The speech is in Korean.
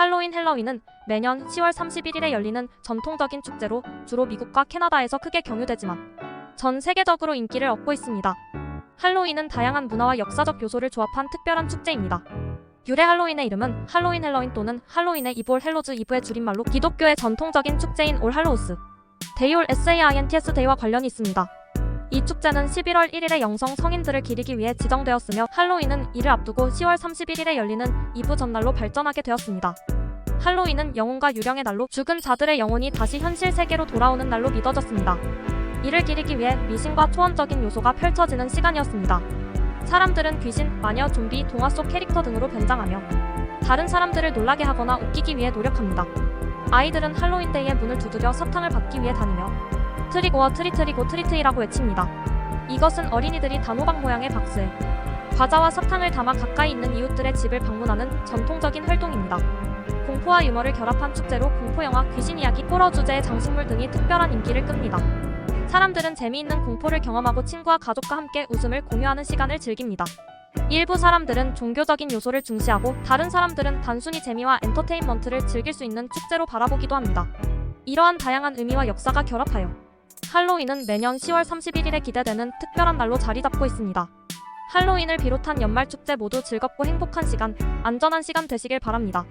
할로윈 헬로윈은 매년 10월 31일에 열리는 전통적인 축제로 주로 미국과 캐나다에서 크게 경유되지만 전 세계적으로 인기를 얻고 있습니다. 할로윈은 다양한 문화와 역사적 요소를 조합한 특별한 축제입니다. 유래 할로윈의 이름은 할로윈 헬로윈 또는 할로윈의 이브 헬로즈 이브의 줄임말로 기독교의 전통적인 축제인 올 할로우스 데이올 SAINTS 데이와 관련이 있습니다. 이 축제는 11월 1일에 영성 성인들을 기리기 위해 지정되었으며 할로윈은 이를 앞두고 10월 31일에 열리는 이브 전날로 발전하게 되었습니다. 할로윈은 영혼과 유령의 날로 죽은 자들의 영혼이 다시 현실 세계로 돌아오는 날로 믿어졌습니다. 이를 기리기 위해 미신과 초원적인 요소가 펼쳐지는 시간이었습니다. 사람들은 귀신, 마녀, 좀비, 동화 속 캐릭터 등으로 변장하며 다른 사람들을 놀라게 하거나 웃기기 위해 노력합니다. 아이들은 할로윈데이의 문을 두드려 사탕을 받기 위해 다니며 트리고어 트리트리고 트리트이라고 외칩니다. 이것은 어린이들이 단호박 모양의 박스에 과자와 사탕을 담아 가까이 있는 이웃들의 집을 방문하는 전통적인 활동입니다. 공포와 유머를 결합한 축제로 공포영화, 귀신 이야기, 호러 주제의 장식물 등이 특별한 인기를 끕니다. 사람들은 재미있는 공포를 경험하고 친구와 가족과 함께 웃음을 공유하는 시간을 즐깁니다. 일부 사람들은 종교적인 요소를 중시하고 다른 사람들은 단순히 재미와 엔터테인먼트를 즐길 수 있는 축제로 바라보기도 합니다. 이러한 다양한 의미와 역사가 결합하여 할로윈은 매년 10월 31일에 기대되는 특별한 날로 자리 잡고 있습니다. 할로윈을 비롯한 연말 축제 모두 즐겁고 행복한 시간, 안전한 시간 되시길 바랍니다.